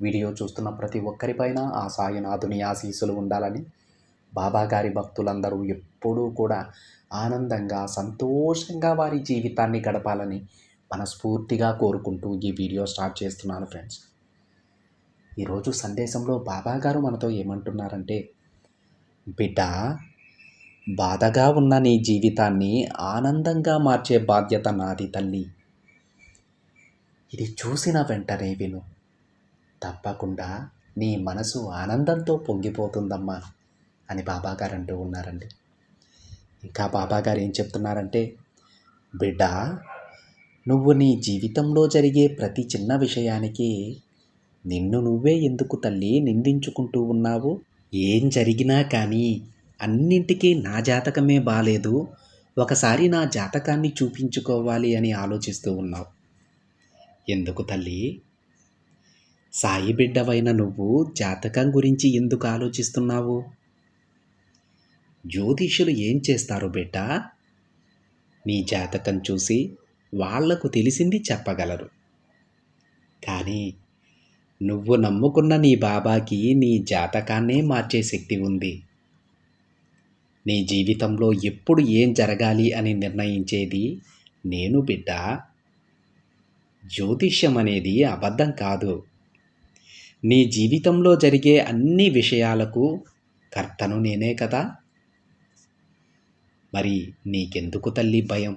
Video చూస్తున్న ప్రతి ఒక్కరిపైన ఆ సాయినాథుని ఆశీస్సులు ఉండాలని బాబాగారి భక్తులందరూ ఎప్పుడూ కూడా ఆనందంగా సంతోషంగా వారి జీవితాన్ని గడపాలని మనస్ఫూర్తిగా కోరుకుంటూ ఈ వీడియో స్టార్ట్ చేస్తున్నాను ఫ్రెండ్స్. ఈరోజు సందేశంలో బాబాగారు మనతో ఏమంటున్నారంటే బిడ్డ బాధగా ఉన్న నీ జీవితాన్ని ఆనందంగా మార్చే బాధ్యత నాది తల్లి. ఇది చూసిన వెంటనే విను. తప్పకుండా నీ మనసు ఆనందంతో పొంగిపోతుందమ్మా అని బాబాగారు అంటూ ఉన్నారండి. ఇంకా బాబాగారు ఏం చెప్తున్నారంటే బిడ్డ నువ్వు నీ జీవితంలో జరిగే ప్రతి చిన్న విషయానికి నిన్ను నువ్వే ఎందుకు తల్లి నిందించుకుంటూ ఉన్నావు? ఏం జరిగినా కానీ అన్నింటికీ నా జాతకమే బాలేదు. ఒకసారి నా జాతకాన్ని చూపించుకోవాలి అని ఆలోచిస్తూ ఉన్నావు. ఎందుకు తల్లి? సాయి బిడ్డవైన నువ్వు జాతకం గురించి ఎందుకు ఆలోచిస్తున్నావు? జ్యోతిష్యులు ఏం చేస్తారు బిడ్డ? నీ జాతకం చూసి వాళ్ళకు తెలిసింది చెప్పగలరు. కానీ నువ్వు నమ్ముకున్న నీ బాబాకి నీ జాతకాన్నే మార్చే శక్తి ఉంది. నీ జీవితంలో ఎప్పుడు ఏం జరగాలి అని నిర్ణయించేది నేను బిడ్డ. జ్యోతిష్యం అనేది అబద్ధం కాదు. నీ జీవితంలో జరిగే అన్ని విషయాలకు కర్తను నేనే కదా. మరి నీకెందుకు తల్లి భయం?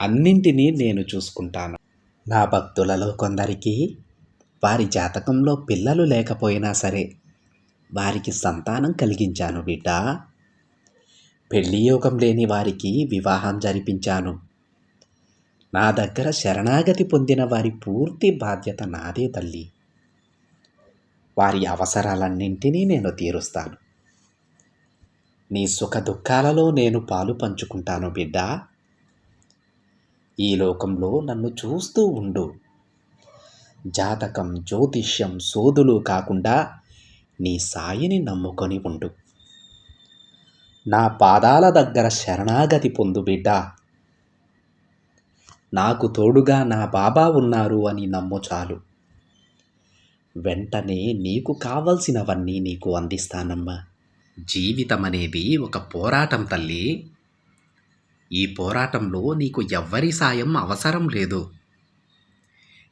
అన్నింటినీ నేను చూసుకుంటాను. నా భక్తులలో కొందరికి వారి జాతకంలో పిల్లలు లేకపోయినా సరే వారికి సంతానం కలిగించాను బిడ్డ. పెళ్ళి యోగం లేని వారికి వివాహం జరిపించాను. నా దగ్గర శరణాగతి పొందిన వారి పూర్తి బాధ్యత నాదే తల్లి. వారి అవసరాలన్నింటినీ నేను తీరుస్తాను. నీ సుఖ దుఃఖాలలో నేను పాలు పంచుకుంటాను బిడ్డ. ఈ లోకంలో నన్ను చూస్తూ ఉండు. జాతకం జ్యోతిష్యం సోదులు కాకుండా నీ సాయిని నమ్ముకొని ఉండు. నా పాదాల దగ్గర శరణాగతి పొందు బిడ్డ. నాకు తోడుగా నా బాబా ఉన్నారు అని నమ్ము చాలు. వెంటనే నీకు కావలసినవన్నీ నీకు అందిస్తానమ్మా. జీవితం అనేది ఒక పోరాటం తల్లి. ఈ పోరాటంలో నీకు ఎవ్వరి సాయం అవసరం లేదు.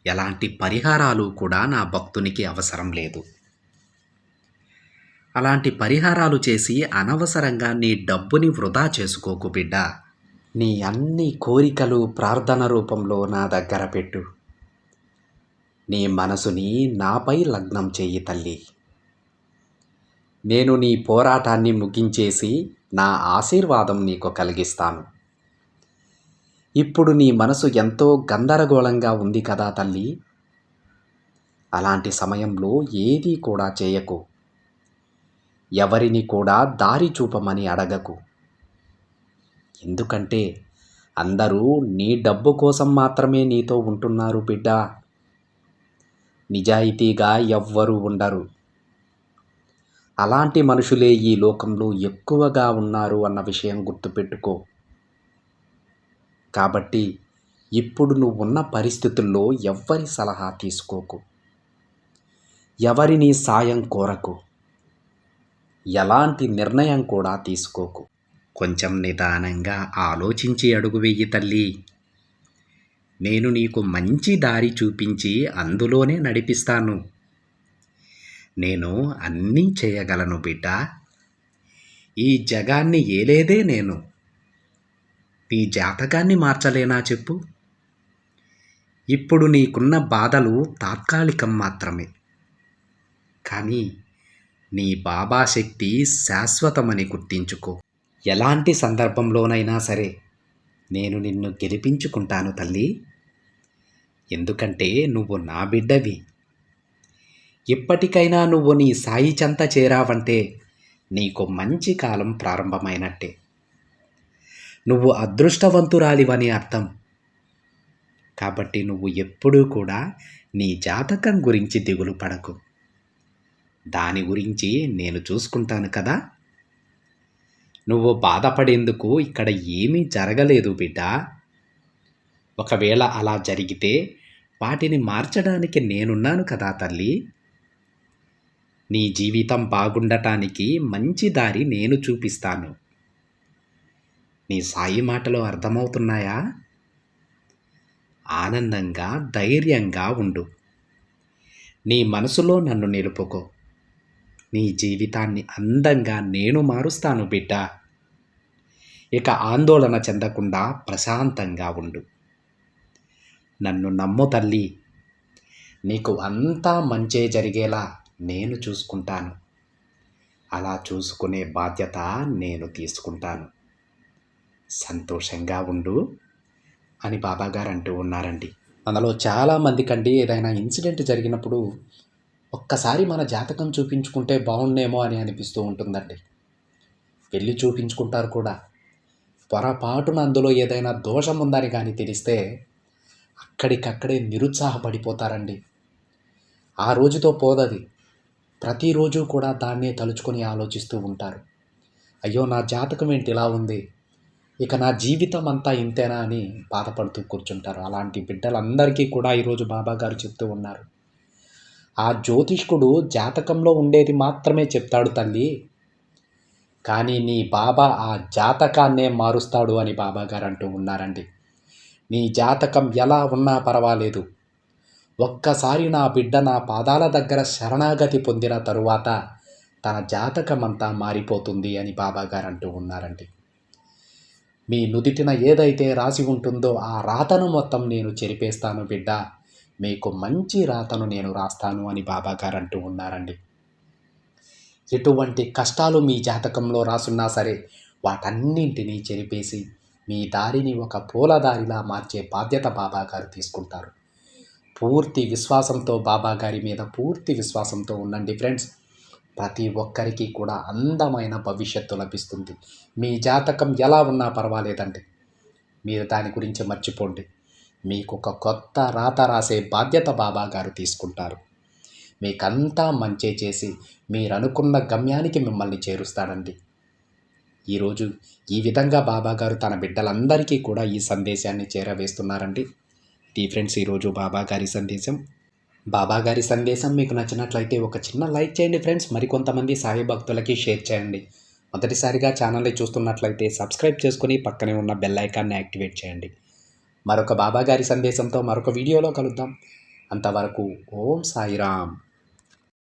ఎలాంటి పరిహారాలు కూడా నా భక్తునికి అవసరం లేదు. అలాంటి పరిహారాలు చేసి అనవసరంగా నీ డబ్బుని వృధా చేసుకోకు బిడ్డ. నీ అన్ని కోరికలు ప్రార్థన రూపంలో నా దగ్గర పెట్టు. నీ మనసుని నాపై లగ్నం చెయ్యి తల్లి. నేను నీ పోరాటాన్ని ముగించేసి నా ఆశీర్వాదం నీకు కలిగిస్తాను. ఇప్పుడు నీ మనసు ఎంతో గందరగోళంగా ఉంది కదా తల్లి. అలాంటి సమయంలో ఏదీ కూడా చేయకు. ఎవరిని కూడా దారి చూపమని అడగకు. ఎందుకంటే అందరూ నీ డబ్బు కోసం మాత్రమే నీతో ఉంటున్నారు బిడ్డ. నిజాయితీగా ఎవ్వరూ ఉండరు. అలాంటి మనుషులే ఈ లోకంలో ఎక్కువగా ఉన్నారు అన్న విషయం గుర్తుపెట్టుకో. కాబట్టి ఇప్పుడు నువ్వున్న పరిస్థితుల్లో ఎవ్వరి సలహా తీసుకోకు. ఎవరిని సాయం కోరకు. ఎలాంటి నిర్ణయం కూడా తీసుకోకు. కొంచెం నిదానంగా ఆలోచించి అడుగు వెయ్యి తల్లి. నేను నీకు మంచి దారి చూపించి అందులోనే నడిపిస్తాను. నేను అన్నీ చేయగలను బిడ్డ. ఈ జగాన్ని ఏలేదే నేను? నీ జాతకాన్ని మార్చలేనా చెప్పు. ఇప్పుడు నీకున్న బాధలు తాత్కాలికం మాత్రమే. కానీ నీ బాబా శక్తి శాశ్వతమని గుర్తించుకో. ఎలాంటి సందర్భంలోనైనా సరే నేను నిన్ను గెలిపించుకుంటాను తల్లి. ఎందుకంటే నువ్వు నా బిడ్డవి. ఇప్పటికైనా నువ్వు నీ సాయి చెంత చేరావంటే నీకు మంచి కాలం ప్రారంభమైనట్టే. నువ్వు అదృష్టవంతురాలివని అర్థం. కాబట్టి నువ్వు ఎప్పుడూ కూడా నీ జాతకం గురించి దిగులు పడకు. దాని గురించి నేను చూసుకుంటాను కదా. నువ్వు బాధపడేందుకు ఇక్కడ ఏమీ జరగలేదు బిడ్డ. ఒకవేళ అలా జరిగితే వాటిని మార్చడానికి నేనున్నాను కదా తల్లి. నీ జీవితం బాగుండటానికి మంచి దారి నేను చూపిస్తాను. నీ సాయి మాటలు అర్థమవుతున్నాయా? ఆనందంగా ధైర్యంగా ఉండు. నీ మనసులో నన్ను నిలుపుకో. నీ జీవితాన్ని అందంగా నేను మారుస్తాను బిడ్డ. ఇక ఆందోళన చెందకుండా ప్రశాంతంగా ఉండు. నన్ను నమ్ము తల్లి. నీకు అంతా మంచే జరిగేలా నేను చూసుకుంటాను. అలా చూసుకునే బాధ్యత నేను తీసుకుంటాను. సంతోషంగా ఉండు అని బాబాగారు అంటూ ఉన్నారండి మనలో చాలామందికండి ఏదైనా ఇన్సిడెంట్ జరిగినప్పుడు ఒక్కసారి మన జాతకం చూపించుకుంటే బాగుండేమో అని అనిపిస్తూ ఉంటుందండి. వెళ్ళి చూపించుకుంటారు కూడా. పొరపాటున అందులో ఏదైనా దోషం ఉందని కానీ తెలిస్తే అక్కడికక్కడే నిరుత్సాహపడిపోతారండి. ఆ రోజుతో పోదది. ప్రతిరోజు కూడా దాన్నే తలుచుకొని ఆలోచిస్తూ ఉంటారు. అయ్యో నా జాతకం ఏంటి? ఇలా ఉంది. ఇక నా జీవితం అంతా ఇంతేనా అని బాధపడుతూ కూర్చుంటారు. అలాంటి బిడ్డలందరికీ కూడా ఈరోజు బాబా గారు చెప్తూ ఉన్నారు. ఆ జ్యోతిష్కుడు జాతకంలో ఉండేది మాత్రమే చెప్తాడు తల్లి. కానీ నీ బాబా ఆ జాతకాన్నే మారుస్తాడు అని బాబా గారు అంటూ ఉన్నారండి. నీ జాతకం ఎలా ఉన్నా పర్వాలేదు. ఒక్కసారి నా బిడ్డ నా పాదాల దగ్గర శరణాగతి పొందిన తరువాత తన జాతకమంతా మారిపోతుంది అని బాబాగారు అంటూ ఉన్నారండి. మీ నుదిటిన ఏదైతే రాసి ఉంటుందో ఆ రాతను మొత్తం నేను చెరిపేస్తాను బిడ్డ. మీకు మంచి రాతను నేను రాస్తాను అని బాబాగారు అంటూ ఉన్నారండి. ఎటువంటి కష్టాలు మీ జాతకంలో రాసున్నా సరే వాటన్నింటినీ చెరిపేసి మీ దారిని ఒక పూలదారిలా మార్చే బాధ్యత బాబాగారు తీసుకుంటారు. పూర్తి విశ్వాసంతో బాబాగారి మీద పూర్తి విశ్వాసంతో ఉండండి ఫ్రెండ్స్. ప్రతి ఒక్కరికి కూడా అందమైన భవిష్యత్తు లభిస్తుంది. మీ జాతకం ఎలా ఉన్నా పర్వాలేదండి. మీరు దాని గురించి మర్చిపోండి. మీకు ఒక కొత్త రాత రాసే బాధ్యత బాబా గారు తీసుకుంటారు. మీకంతా మంచి చేసి మీరు అనుకున్న గమ్యానికి మిమ్మల్ని చేరుస్తాడండి. ఈరోజు ఈ విధంగా బాబా గారు తన బిడ్డలందరికీ కూడా ఈ సందేశాన్ని చేరవేస్తున్నారండి. ఇది ఫ్రెండ్స్ ఈరోజు బాబా గారి సందేశం. బాబా గారి సందేశం మీకు నచ్చినట్లయితే ఒక చిన్న లైక్ చేయండి ఫ్రెండ్స్. మరికొంతమంది సాయి భక్తులకి షేర్ చేయండి. మొదటిసారిగా ఛానల్ని చూస్తున్నట్లయితే సబ్స్క్రైబ్ చేసుకుని పక్కనే ఉన్న బెల్ ఐకాన్ని యాక్టివేట్ చేయండి. మరొక బాబా గారి సందేశంతో మరొక వీడియోలో కలుద్దాం. అంతవరకు ఓం సాయిరామ్.